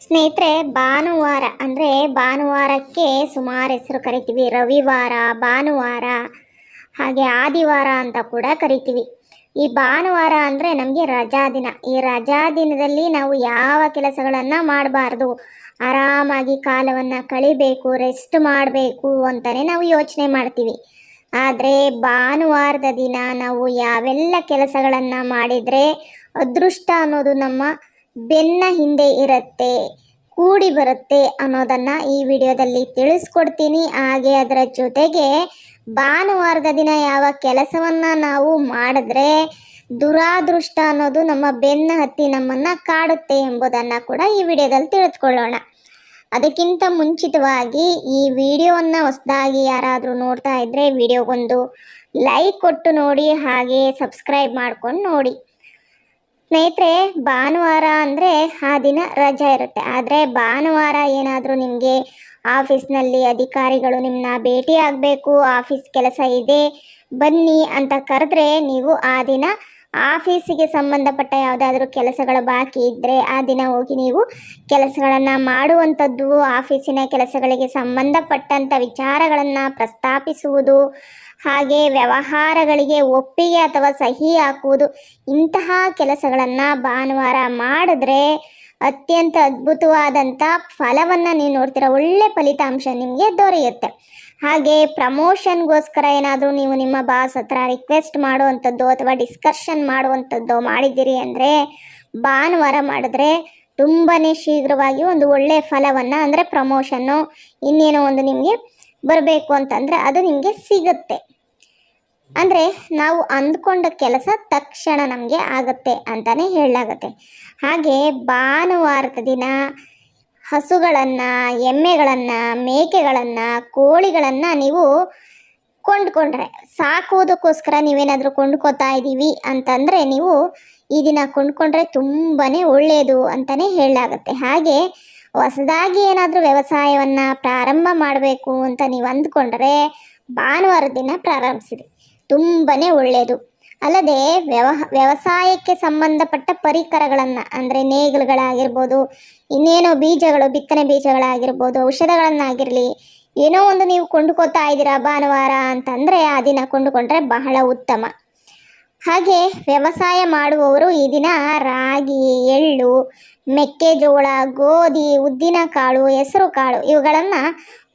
ಸ್ನೇಹಿತರೆ, ಭಾನುವಾರ, ಅಂದರೆ ಭಾನುವಾರಕ್ಕೆ ಸುಮಾರು ಹೆಸರು ಕರಿತೀವಿ. ರವಿವಾರ, ಭಾನುವಾರ, ಹಾಗೆ ಆದಿವಾರ ಅಂತ ಕೂಡ ಕರಿತೀವಿ. ಈ ಭಾನುವಾರ ಅಂದರೆ ನಮಗೆ ರಜಾ ದಿನ. ಈ ರಜಾ ದಿನದಲ್ಲಿ ನಾವು ಯಾವ ಕೆಲಸಗಳನ್ನು ಮಾಡಬಾರ್ದು? ಆರಾಮಾಗಿ ಕಾಲವನ್ನು ಕಳಿಬೇಕು ರೆಸ್ಟ್ ಮಾಡಬೇಕು ಅಂತಲೇ ನಾವು ಯೋಚನೆ ಮಾಡ್ತೀವಿ. ಆದರೆ ಭಾನುವಾರದ ದಿನ ನಾವು ಯಾವೆಲ್ಲ ಕೆಲಸಗಳನ್ನು ಮಾಡಿದರೆ ಅದೃಷ್ಟ ಅನ್ನೋದು ನಮ್ಮ ಬೆನ್ನ ಹಿಂದೆ ಇರುತ್ತೆ, ಕೂಡಿ ಬರುತ್ತೆ ಅನ್ನೋದನ್ನು ಈ ವಿಡಿಯೋದಲ್ಲಿ ತಿಳಿಸ್ಕೊಡ್ತೀನಿ. ಹಾಗೆ ಅದರ ಜೊತೆಗೆ ಭಾನುವಾರದ ದಿನ ಯಾವ ಕೆಲಸವನ್ನು ನಾವು ಮಾಡಿದ್ರೆ ದುರಾದೃಷ್ಟ ಅನ್ನೋದು ನಮ್ಮ ಬೆನ್ನ ಹತ್ತಿ ನಮ್ಮನ್ನು ಕಾಡುತ್ತೆ ಎಂಬುದನ್ನು ಕೂಡ ಈ ವಿಡಿಯೋದಲ್ಲಿ ತಿಳಿದುಕೊಳ್ಳೋಣ. ಅದಕ್ಕಿಂತ ಮುಂಚಿತವಾಗಿ ಈ ವಿಡಿಯೋವನ್ನು ಹೊಸದಾಗಿ ಯಾರಾದರೂ ನೋಡ್ತಾ ಇದ್ದರೆ ವಿಡಿಯೋಗೊಂದು ಲೈಕ್ ಕೊಟ್ಟು ನೋಡಿ ಹಾಗೆ ಸಬ್ಸ್ಕ್ರೈಬ್ ಮಾಡ್ಕೊಂಡು ನೋಡಿ. ಸ್ನೇಹಿತರೆ, ಭಾನುವಾರ ಅಂದರೆ ಆ ದಿನ ರಜೆ ಇರುತ್ತೆ. ಆದರೆ ಭಾನುವಾರ ಏನಾದರೂ ನಿಮಗೆ ಆಫೀಸ್ನಲ್ಲಿ ಅಧಿಕಾರಿಗಳು ನಿಮ್ಮನ್ನ ಭೇಟಿ ಆಗಬೇಕು, ಆಫೀಸ್ ಕೆಲಸ ಇದೆ, ಬನ್ನಿ ಅಂತ ಕರೆದ್ರೆ ನೀವು ಆ ದಿನ ಆಫೀಸಿಗೆ ಸಂಬಂಧಪಟ್ಟ ಯಾವುದಾದ್ರೂ ಕೆಲಸಗಳ ಬಾಕಿ ಇದ್ದರೆ ಆ ದಿನ ಹೋಗಿ ನೀವು ಕೆಲಸಗಳನ್ನು ಮಾಡುವಂಥದ್ದು, ಆಫೀಸಿನ ಕೆಲಸಗಳಿಗೆ ಸಂಬಂಧಪಟ್ಟಂಥ ವಿಚಾರಗಳನ್ನು ಪ್ರಸ್ತಾಪಿಸುವುದು ಹಾಗೆ ವ್ಯವಹಾರಗಳಿಗೆ ಒಪ್ಪಿಗೆ ಅಥವಾ ಸಹಿ ಹಾಕುವುದು ಇಂತಹ ಕೆಲಸಗಳನ್ನು ಭಾನುವಾರ ಮಾಡಿದ್ರೆ ಅತ್ಯಂತ ಅದ್ಭುತವಾದಂಥ ಫಲವನ್ನು ನೀವು ನೋಡ್ತೀರ. ಒಳ್ಳೆ ಫಲಿತಾಂಶ ನಿಮಗೆ ದೊರೆಯುತ್ತೆ. ಹಾಗೆ ಪ್ರಮೋಷನ್ಗೋಸ್ಕರ ಏನಾದರೂ ನೀವು ನಿಮ್ಮ ಬಾಸ್ ಹತ್ರ ರಿಕ್ವೆಸ್ಟ್ ಮಾಡುವಂಥದ್ದು ಅಥವಾ ಡಿಸ್ಕಷನ್ ಮಾಡುವಂಥದ್ದು ಮಾಡಿದ್ದೀರಿ ಅಂದರೆ ಭಾನುವಾರ ಮಾಡಿದ್ರೆ ತುಂಬಾ ಶೀಘ್ರವಾಗಿ ಒಂದು ಒಳ್ಳೆಯ ಫಲವನ್ನು ಅಂದರೆ ಪ್ರಮೋಷನ್ನು ಇನ್ನೇನೋ ಒಂದು ನಿಮಗೆ ಬರಬೇಕು ಅಂತಂದರೆ ಅದು ನಿಮಗೆ ಸಿಗುತ್ತೆ. ಅಂದರೆ ನಾವು ಅಂದ್ಕೊಂಡ ಕೆಲಸ ತಕ್ಷಣ ನಮಗೆ ಆಗುತ್ತೆ ಅಂತಲೇ ಹೇಳಲಾಗುತ್ತೆ. ಹಾಗೆ ಭಾನುವಾರದ ದಿನ ಹಸುಗಳನ್ನು, ಎಮ್ಮೆಗಳನ್ನು, ಮೇಕೆಗಳನ್ನು, ಕೋಳಿಗಳನ್ನು ನೀವು ಕೊಂಡ್ಕೊಂಡ್ರೆ ಸಾಕುವುದಕ್ಕೋಸ್ಕರ ನೀವೇನಾದರೂ ಕೊಂಡ್ಕೊತಾ ಇದ್ದೀವಿ ಅಂತಂದರೆ ನೀವು ಈ ದಿನ ಕೊಂಡ್ಕೊಂಡ್ರೆ ತುಂಬಾ ಒಳ್ಳೆಯದು ಅಂತಲೇ ಹೇಳಲಾಗುತ್ತೆ. ಹಾಗೆ ಹೊಸದಾಗಿ ಏನಾದರೂ ವ್ಯವಸಾಯವನ್ನು ಪ್ರಾರಂಭ ಮಾಡಬೇಕು ಅಂತ ನೀವು ಅಂದ್ಕೊಂಡ್ರೆ ಭಾನುವಾರ ದಿನ ಪ್ರಾರಂಭಿಸಿದೆ ತುಂಬಾ ಒಳ್ಳೆಯದು ಅಲ್ಲದೆ ವ್ಯವ ವ್ಯವಸಾಯಕ್ಕೆ ಸಂಬಂಧಪಟ್ಟ ಪರಿಕರಗಳನ್ನು, ಅಂದರೆ ನೇಗಿಲುಗಳಾಗಿರ್ಬೋದು, ಇನ್ನೇನೋ ಬೀಜಗಳು, ಬಿತ್ತನೆ ಬೀಜಗಳಾಗಿರ್ಬೋದು, ಔಷಧಗಳನ್ನಾಗಿರಲಿ, ಏನೋ ಒಂದು ನೀವು ಕೊಂಡುಕೊತಾ ಇದ್ದೀರಾ ಭಾನುವಾರ ಅಂತಂದರೆ ಆ ದಿನ ಕೊಂಡುಕೊಂಡ್ರೆ ಬಹಳ ಉತ್ತಮ. ಹಾಗೆ ವ್ಯವಸಾಯ ಮಾಡುವವರು ಈ ದಿನ ರಾಗಿ, ಎಳ್ಳು, ಮೆಕ್ಕೆಜೋಳ, ಗೋಧಿ, ಉದ್ದಿನ ಕಾಳು, ಹೆಸರು ಕಾಳು ಇವುಗಳನ್ನು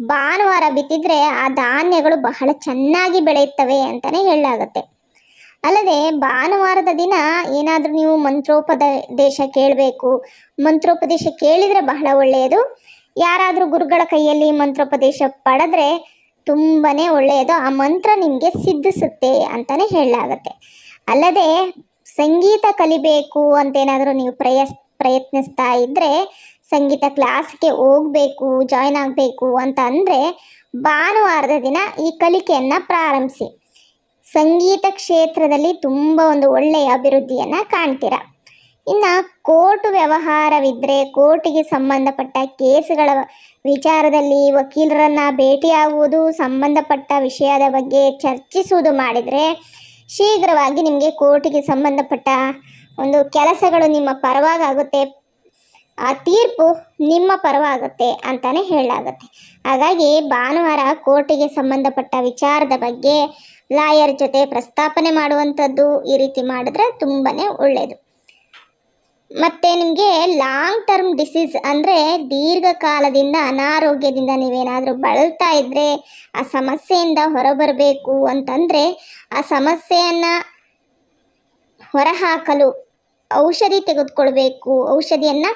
ಭಾನುವಾರ ಬಿತ್ತಿದ್ರೆ ಆ ಧಾನ್ಯಗಳು ಬಹಳ ಚೆನ್ನಾಗಿ ಬೆಳೆಯುತ್ತವೆ ಅಂತಲೇ ಹೇಳಲಾಗುತ್ತೆ. ಅಲ್ಲದೆ ಭಾನುವಾರದ ದಿನ ಏನಾದರೂ ನೀವು ಮಂತ್ರೋಪದೇಶ ಕೇಳಬೇಕು. ಮಂತ್ರೋಪದೇಶ ಕೇಳಿದರೆ ಬಹಳ ಒಳ್ಳೆಯದು. ಯಾರಾದರೂ ಗುರುಗಳ ಕೈಯಲ್ಲಿ ಮಂತ್ರೋಪದೇಶ ಪಡೆದ್ರೆ ತುಂಬಾ ಒಳ್ಳೆಯದು. ಆ ಮಂತ್ರ ನಿಮಗೆ ಸಿದ್ಧಿಸುತ್ತೆ ಅಂತಲೇ ಹೇಳಲಾಗತ್ತೆ. ಅಲ್ಲದೆ ಸಂಗೀತ ಕಲಿಬೇಕು ಅಂತೇನಾದರೂ ನೀವು ಪ್ರಯಸ್, ಪ್ರಯತ್ನಿಸ್ತಾ ಇದ್ದರೆ ಸಂಗೀತ ಕ್ಲಾಸ್ಗೆ ಹೋಗಬೇಕು, ಜಾಯ್ನ್ ಆಗಬೇಕು ಅಂತ ಅಂದರೆ ಭಾನುವಾರದ ದಿನ ಈ ಕಲಿಕೆಯನ್ನು ಪ್ರಾರಂಭಿಸಿ. ಸಂಗೀತ ಕ್ಷೇತ್ರದಲ್ಲಿ ತುಂಬ ಒಂದು ಒಳ್ಳೆಯ ಅಭಿವೃದ್ಧಿಯನ್ನು ಕಾಣ್ತೀರ. ಇನ್ನು ಕೋರ್ಟ್ ವ್ಯವಹಾರವಿದ್ದರೆ ಕೋರ್ಟಿಗೆ ಸಂಬಂಧಪಟ್ಟ ಕೇಸುಗಳ ವಿಚಾರದಲ್ಲಿ ವಕೀಲರನ್ನು ಭೇಟಿಯಾಗುವುದು, ಸಂಬಂಧಪಟ್ಟ ವಿಷಯದ ಬಗ್ಗೆ ಚರ್ಚಿಸುವುದು ಮಾಡಿದರೆ ಶೀಘ್ರವಾಗಿ ನಿಮಗೆ ಕೋರ್ಟಿಗೆ ಸಂಬಂಧಪಟ್ಟ ಒಂದು ಕೆಲಸಗಳು ನಿಮ್ಮ ಪರವಾಗುತ್ತೆ ಆ ತೀರ್ಪು ನಿಮ್ಮ ಪರವಾಗುತ್ತೆ ಅಂತಲೇ ಹೇಳಲಾಗುತ್ತೆ. ಹಾಗಾಗಿ ಭಾನುವಾರ ಕೋರ್ಟಿಗೆ ಸಂಬಂಧಪಟ್ಟ ವಿಚಾರದ ಬಗ್ಗೆ ಲಾಯರ್ ಜೊತೆ ಪ್ರಸ್ತಾಪನೆ ಮಾಡುವಂಥದ್ದು ಈ ರೀತಿ ಮಾಡಿದ್ರೆ ತುಂಬಾ ಒಳ್ಳೆಯದು ಮತ್ತು ನಿಮಗೆ ಲಾಂಗ್ ಟರ್ಮ್ ಡಿಸೀಸ್ ಅಂದರೆ ದೀರ್ಘಕಾಲದಿಂದ ಅನಾರೋಗ್ಯದಿಂದ ನೀವೇನಾದರೂ ಬಳಲ್ತಾ ಇದ್ದರೆ ಆ ಸಮಸ್ಯೆಯಿಂದ ಹೊರಬರಬೇಕು ಅಂತಂದರೆ ಆ ಸಮಸ್ಯೆಯನ್ನು ಹೊರಹಾಕಲು ಔಷಧಿ ತೆಗೆದುಕೊಳ್ಬೇಕು. ಔಷಧಿಯನ್ನು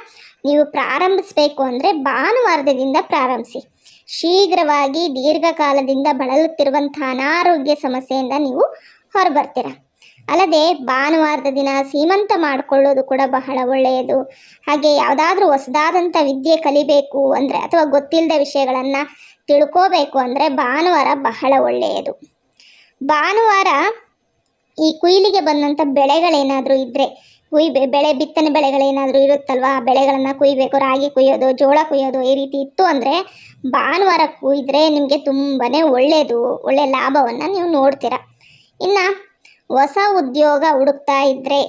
ನೀವು ಪ್ರಾರಂಭಿಸಬೇಕು ಅಂದರೆ ಭಾನುವಾರದಿಂದ ಪ್ರಾರಂಭಿಸಿ. ಶೀಘ್ರವಾಗಿ ದೀರ್ಘಕಾಲದಿಂದ ಬಳಲುತ್ತಿರುವಂಥ ಅನಾರೋಗ್ಯ ಸಮಸ್ಯೆಯಿಂದ ನೀವು ಹೊರಬರ್ತೀರ. ಅಲ್ಲದೆ ಭಾನುವಾರದ ದಿನ ಸೀಮಂತ ಮಾಡಿಕೊಳ್ಳೋದು ಕೂಡ ಬಹಳ ಒಳ್ಳೆಯದು. ಹಾಗೆ ಯಾವುದಾದ್ರೂ ಹೊಸದಾದಂಥ ವಿದ್ಯೆ ಕಲಿಬೇಕು ಅಂದರೆ ಅಥವಾ ಗೊತ್ತಿಲ್ಲದ ವಿಷಯಗಳನ್ನು ತಿಳ್ಕೋಬೇಕು ಅಂದರೆ ಭಾನುವಾರ ಬಹಳ ಒಳ್ಳೆಯದು. ಭಾನುವಾರ ಈ ಕುಯ್ಲಿಗೆ ಬಂದಂಥ ಬೆಳೆಗಳೇನಾದರೂ ಇದ್ದರೆ ಕುಯ್ಬೆ ಬೆಳೆ, ಬಿತ್ತನೆ ಬೆಳೆಗಳೇನಾದರೂ ಇರುತ್ತಲ್ವ? ಆ ಬೆಳೆಗಳನ್ನು ಕುಯ್ಬೇಕು. ರಾಗಿ ಕುಯ್ಯೋದು, ಜೋಳ ಕುಯ್ಯೋದು ಈ ರೀತಿ ಇತ್ತು ಅಂದರೆ ಭಾನುವಾರ ಕುಯ್ದರೆ ನಿಮಗೆ ತುಂಬಾ ಒಳ್ಳೆಯದು ಒಳ್ಳೆಯ ಲಾಭವನ್ನು ನೀವು ನೋಡ್ತೀರ. ಇನ್ನು ಹೊಸ ಉದ್ಯೋಗ ಹುಡುಕ್ತಾ ಇದ್ದರೆ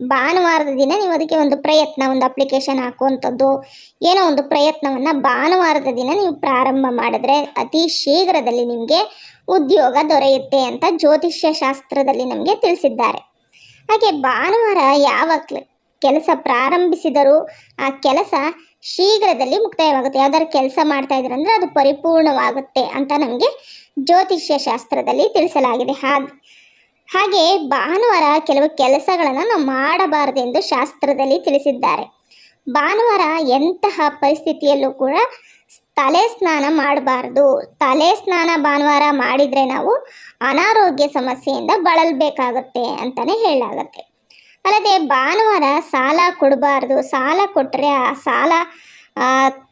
ಭಾನುವಾರದ ದಿನ ನೀವು ಅದಕ್ಕೆ ಒಂದು ಪ್ರಯತ್ನ, ಒಂದು ಅಪ್ಲಿಕೇಶನ್ ಹಾಕುವಂಥದ್ದು, ಏನೋ ಒಂದು ಪ್ರಯತ್ನವನ್ನು ಭಾನುವಾರದ ದಿನ ನೀವು ಪ್ರಾರಂಭ ಮಾಡಿದ್ರೆ ಅತಿ ಶೀಘ್ರದಲ್ಲಿ ನಿಮಗೆ ಉದ್ಯೋಗ ದೊರೆಯುತ್ತೆ ಅಂತ ಜ್ಯೋತಿಷ್ಯ ಶಾಸ್ತ್ರದಲ್ಲಿ ನಮಗೆ ತಿಳಿಸಿದ್ದಾರೆ. ಹಾಗೆ ಭಾನುವಾರ ಯಾವ ಕೆಲಸ ಪ್ರಾರಂಭಿಸಿದರೂ ಆ ಕೆಲಸ ಶೀಘ್ರದಲ್ಲಿ ಮುಕ್ತಾಯವಾಗುತ್ತೆ. ಯಾವ್ದಾದ್ರು ಕೆಲಸ ಮಾಡ್ತಾ ಇದ್ರೆ ಅಂದರೆ ಅದು ಪರಿಪೂರ್ಣವಾಗುತ್ತೆ ಅಂತ ನಮಗೆ ಜ್ಯೋತಿಷ್ಯ ಶಾಸ್ತ್ರದಲ್ಲಿ ತಿಳಿಸಲಾಗಿದೆ. ಹಾಗೆ ಹಾಗೆ ಭಾನುವಾರ ಕೆಲವು ಕೆಲಸಗಳನ್ನು ನಾವು ಮಾಡಬಾರದೆಂದು ಶಾಸ್ತ್ರದಲ್ಲಿ ತಿಳಿಸಿದ್ದಾರೆ. ಭಾನುವಾರ ಎಂತಹ ಪರಿಸ್ಥಿತಿಯಲ್ಲೂ ಕೂಡ ತಲೆ ಸ್ನಾನ ಮಾಡಬಾರ್ದು. ತಲೆ ಸ್ನಾನ ಭಾನುವಾರ ಮಾಡಿದರೆ ನಾವು ಅನಾರೋಗ್ಯ ಸಮಸ್ಯೆಯಿಂದ ಬಳಲಬೇಕಾಗತ್ತೆ ಅಂತಲೇ ಹೇಳಲಾಗತ್ತೆ. ಅಲ್ಲದೆ ಭಾನುವಾರ ಸಾಲ ಕೊಡಬಾರ್ದು. ಸಾಲ ಕೊಟ್ಟರೆ ಆ ಸಾಲ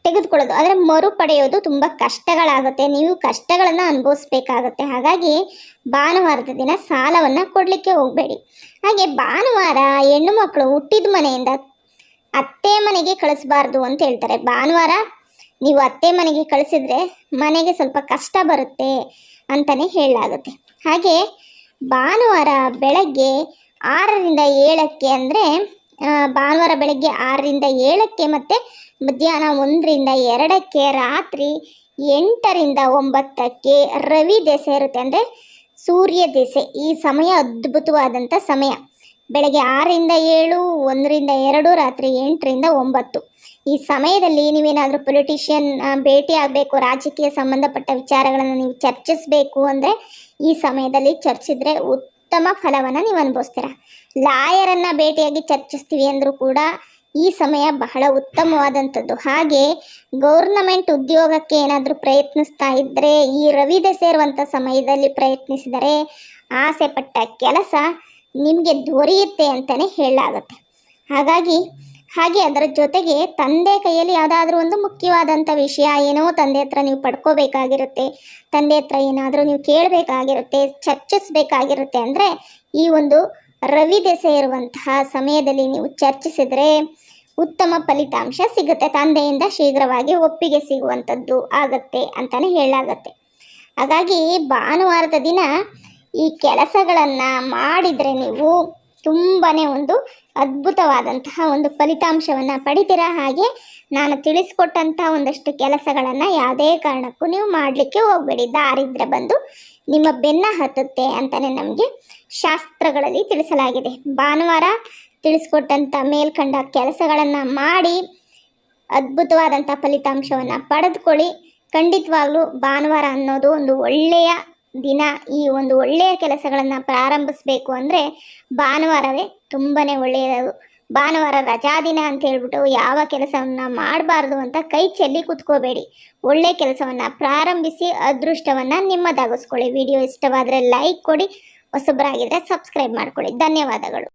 ತೆಗೆದುಕೊಳ್ಳೋದು. ಅಂದರೆ ಮರುಪಡೆಯೋದು ತುಂಬ ಕಷ್ಟಗಳಾಗುತ್ತೆ. ನೀವು ಕಷ್ಟಗಳನ್ನು ಅನುಭವಿಸ್ಬೇಕಾಗುತ್ತೆ. ಹಾಗಾಗಿ ಭಾನುವಾರದ ದಿನ ಸಾಲವನ್ನು ಕೊಡಲಿಕ್ಕೆ ಹೋಗಬೇಡಿ. ಹಾಗೆ ಭಾನುವಾರ ಹೆಣ್ಣು ಮಕ್ಕಳು ಹುಟ್ಟಿದ ಮನೆಯಿಂದ ಅತ್ತೆ ಮನೆಗೆ ಕಳಿಸಬಾರ್ದು ಅಂತ ಹೇಳ್ತಾರೆ. ಭಾನುವಾರ ನೀವು ಅತ್ತೆ ಮನೆಗೆ ಕಳಿಸಿದ್ರೆ ಮನೆಗೆ ಸ್ವಲ್ಪ ಕಷ್ಟ ಬರುತ್ತೆ ಅಂತಲೇ ಹೇಳಲಾಗುತ್ತೆ. ಹಾಗೆ ಭಾನುವಾರ ಬೆಳಗ್ಗೆ ಆರರಿಂದ ಏಳಕ್ಕೆ ಅಂದರೆ ಭಾನುವಾರ ಬೆಳಗ್ಗೆ ಆರರಿಂದ ಏಳಕ್ಕೆ ಮತ್ತು ಮಧ್ಯಾಹ್ನ ಒಂದರಿಂದ ಎರಡಕ್ಕೆ ರಾತ್ರಿ ಎಂಟರಿಂದ ಒಂಬತ್ತಕ್ಕೆ ರವಿ ದೆಸೆ ಇರುತ್ತೆ. ಅಂದರೆ ಸೂರ್ಯ ದೆಸೆ. ಈ ಸಮಯ ಅದ್ಭುತವಾದಂಥ ಸಮಯ. ಬೆಳಗ್ಗೆ ಆರರಿಂದ ಏಳು, ಒಂದರಿಂದ ಎರಡು, ರಾತ್ರಿ ಎಂಟರಿಂದ ಒಂಬತ್ತು. ಈ ಸಮಯದಲ್ಲಿ ನೀವೇನಾದರೂ ಪೊಲಿಟಿಷಿಯನ್ ಭೇಟಿ ಆಗಬೇಕು, ರಾಜಕೀಯ ಸಂಬಂಧಪಟ್ಟ ವಿಚಾರಗಳನ್ನು ನೀವು ಚರ್ಚಿಸಬೇಕು ಅಂದರೆ ಈ ಸಮಯದಲ್ಲಿ ಚರ್ಚಿಸಿದ್ರೆ ಉತ್ತಮ ಫಲವನ್ನು ನೀವು ಅನುಭವಿಸ್ತೀರ. ಲಾಯರನ್ನು ಭೇಟಿಯಾಗಿ ಚರ್ಚಿಸ್ತೀವಿ ಅಂದರೂ ಕೂಡ ಈ ಸಮಯ ಬಹಳ ಉತ್ತಮವಾದಂಥದ್ದು. ಹಾಗೆ ಗೌರ್ನಮೆಂಟ್ ಉದ್ಯೋಗಕ್ಕೆ ಏನಾದರೂ ಪ್ರಯತ್ನಿಸ್ತಾ ಇದ್ದರೆ ಈ ರವಿದೆ ಸೇರುವಂಥ ಸಮಯದಲ್ಲಿ ಪ್ರಯತ್ನಿಸಿದರೆ ಆಸೆ ಪಟ್ಟ ಕೆಲಸ ನಿಮಗೆ ದೊರೆಯುತ್ತೆ ಅಂತಲೇ ಹೇಳಲಾಗುತ್ತೆ. ಹಾಗಾಗಿ ಹಾಗೆ ಅದರ ಜೊತೆಗೆ ತಂದೆ ಕೈಯಲ್ಲಿ ಯಾವುದಾದ್ರೂ ಒಂದು ಮುಖ್ಯವಾದಂಥ ವಿಷಯ ಏನೋ ತಂದೆ ಹತ್ರ ನೀವು ಪಡ್ಕೋಬೇಕಾಗಿರುತ್ತೆ, ತಂದೆ ಹತ್ರ ಏನಾದರೂ ನೀವು ಕೇಳಬೇಕಾಗಿರುತ್ತೆ, ಚರ್ಚಿಸಬೇಕಾಗಿರುತ್ತೆ ಅಂದರೆ ಈ ಒಂದು ರವಿ ದೆಸೆ ಇರುವಂತಹ ಸಮಯದಲ್ಲಿ ನೀವು ಚರ್ಚಿಸಿದರೆ ಉತ್ತಮ ಫಲಿತಾಂಶ ಸಿಗುತ್ತೆ, ತಂದೆಯಿಂದ ಶೀಘ್ರವಾಗಿ ಒಪ್ಪಿಗೆ ಸಿಗುವಂಥದ್ದು ಆಗತ್ತೆ ಅಂತಲೇ ಹೇಳಾಗತ್ತೆ ಹಾಗಾಗಿ ಭಾನುವಾರದ ದಿನ ಈ ಕೆಲಸಗಳನ್ನು ಮಾಡಿದರೆ ನೀವು ತುಂಬಾ ಒಂದು ಅದ್ಭುತವಾದಂತಹ ಒಂದು ಫಲಿತಾಂಶವನ್ನು ಪಡಿತೀರಾ ಹಾಗೆ ನಾನು ತಿಳಿಸ್ಕೊಟ್ಟಂಥ ಒಂದಷ್ಟು ಕೆಲಸಗಳನ್ನು ಯಾವುದೇ ಕಾರಣಕ್ಕೂ ನೀವು ಮಾಡಲಿಕ್ಕೆ ಹೋಗಬೇಡಿ. ದಾರಿದ್ರ ಬಂದು ನಿಮ್ಮ ಬೆನ್ನ ಹತ್ತುತ್ತೆ ಅಂತಲೇ ನಮಗೆ ಶಾಸ್ತ್ರಗಳಲ್ಲಿ ತಿಳಿಸಲಾಗಿದೆ. ಭಾನುವಾರ ತಿಳಿಸ್ಕೊಟ್ಟಂಥ ಮೇಲ್ಕಂಡ ಕೆಲಸಗಳನ್ನು ಮಾಡಿ ಅದ್ಭುತವಾದಂಥ ಫಲಿತಾಂಶವನ್ನು ಪಡೆದುಕೊಳ್ಳಿ. ಖಂಡಿತವಾಗ್ಲೂ ಭಾನುವಾರ ಅನ್ನೋದು ಒಂದು ಒಳ್ಳೆಯ ದಿನ ಈ ಒಂದು ಒಳ್ಳೆಯ ಕೆಲಸಗಳನ್ನು ಪ್ರಾರಂಭಿಸಬೇಕು ಅಂದರೆ ಭಾನುವಾರವೇ ತುಂಬಾ ಒಳ್ಳೆಯದು ಭಾನುವಾರ ರಜಾ ದಿನ ಅಂತ ಹೇಳ್ಬಿಟ್ಟು ಯಾವ ಕೆಲಸವನ್ನು ಮಾಡಬಾರ್ದು ಅಂತ ಕೈ ಚೆಲ್ಲಿ ಕುತ್ಕೋಬೇಡಿ. ಒಳ್ಳೆ ಕೆಲಸವನ್ನು ಪ್ರಾರಂಭಿಸಿ ಅದೃಷ್ಟವನ್ನು ನಿಮ್ಮದಾಗಿಸ್ಕೊಳ್ಳಿ. ವಿಡಿಯೋ ಇಷ್ಟವಾದರೆ ಲೈಕ್ ಕೊಡಿ ಹೊಸಬರಾಗಿದ್ದರೆ ಸಬ್ಸ್ಕ್ರೈಬ್ ಮಾಡ್ಕೊಳ್ಳಿ. ಧನ್ಯವಾದಗಳು.